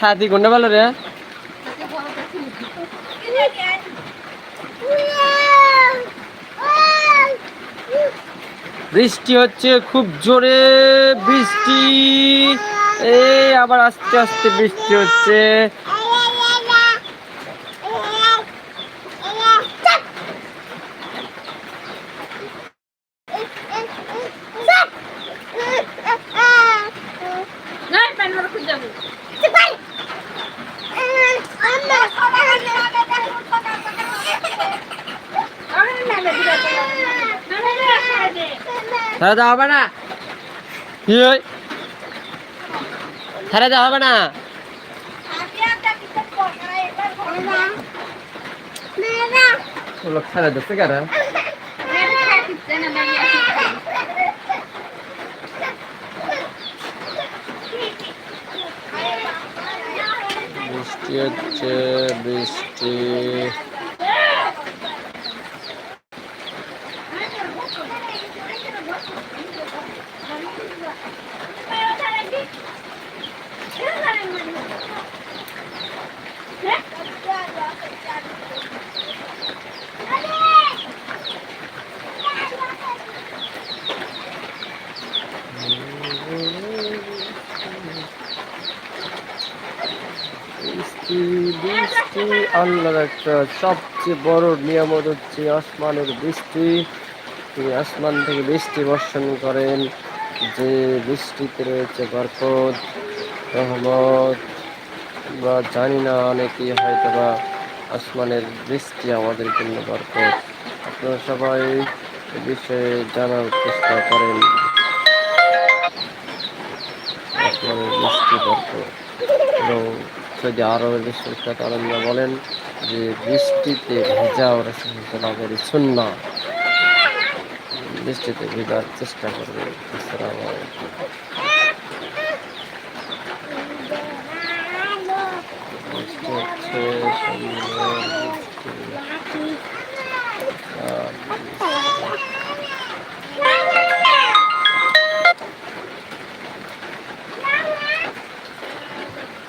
সাথী, কোনটা ভালো রে? বৃষ্টি হচ্ছে, খুব জোরে বৃষ্টি। এই আবার আস্তে আস্তে বৃষ্টি হচ্ছে। ছাড়া দেওয়া হবে না। কি হয় ছাড়া দেওয়া হবে না। লোক ছাড়া দিচ্ছে কারা বৃষ্টি হচ্ছে বৃষ্টি। বৃষ্টি আল্লাহর একটা সবচেয়ে বড় নিয়ামত হচ্ছে আসমানের বৃষ্টি। তিনি আসমান থেকে বৃষ্টি বর্ষণ করেন। যে বৃষ্টিতে রয়েছে বরকত, রহমত বা জানি না অনেকেই হয়তো বা আসমানের বৃষ্টি আমাদের জন্য বরকত। আপনারা সবাই এ বিষয়ে জানার চেষ্টা করেন। আসমানের বৃষ্টি বরকত। এবং সৌদি আরবের বিশ্ববিখ্যাত আলমরা বলেন যে বৃষ্টিতে ভেজা ওরা সহিংসলামের শূন্য বৃষ্টিতে ভিজার চেষ্টা করবে আসসালামু